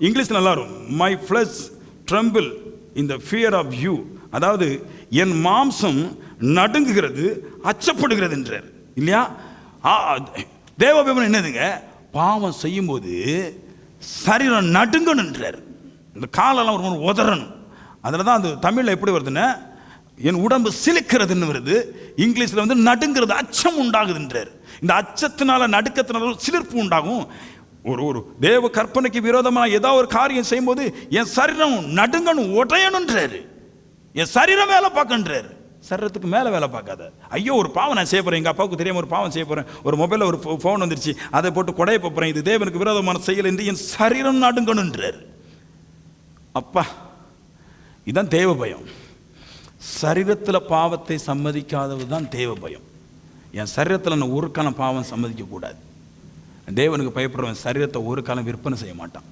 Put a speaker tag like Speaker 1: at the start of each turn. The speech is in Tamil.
Speaker 1: இங்கிலீஷ் நல்லா இருக்கும் மை ஃப்ளஸ் ட்ரம்பிள் இந்த ஃபியர் ஆஃப் யூ அதாவது என் மாம்சம் நடுங்குகிறது அச்சப்படுகிறது என்றார். இல்லையா? ஆ, தேவபேமன் என்னதுங்க? பாவம் செய்யும்போது சரீரம் நடுங்கணுன்றார் இந்த காலெல்லாம் ஒரு உதறணும். அதில் தான் அந்த தமிழில் எப்படி வருதுன்னா என் உடம்பு சிலிக்கிறதுன்னு வருது. இங்கிலீஷில் வந்து நடுங்கிறது அச்சம் உண்டாகுதுன்றார் இந்த அச்சத்தினால நடுக்கத்தினால ஒரு சிலிர்ப்பு உண்டாகும். ஒரு ஒரு தேவ கற்பனைக்கு விரோதமாக ஏதாவது ஒரு காரியம் செய்யும்போது என் சரீரம் நடுங்கணும் உடையணுன்றாரு என் சரீரம் வேலை பார்க்கன்றாரு. சரீரத்துக்கு மேலே வேலை பார்க்காத. ஐயோ ஒரு பாவம் நான் செய்ய போகிறேன் எங்கள் அப்பாவுக்கு தெரியாமல் ஒரு பாவம் செய்ய போகிறேன் ஒரு மொபைலில் ஒரு ஃபோன் வந்துருச்சு. அதை போட்டு கொடைய போகிறேன் இது தேவனுக்கு விரோதமான செயல் என்று என் சரீரம் நடுங்கணுன்றார் அப்பா இதுதான் தேவ பயம். சரீரத்தில் பாவத்தை சம்மதிக்காதது தான் தேவ பயம். என் சரீரத்தில் நான் ஒரு பாவம் சம்மதிக்கக்கூடாது தேவனுக்கு பயப்படுறவன் சரீரத்தை ஒரு காலம் விற்பனை செய்ய மாட்டான்.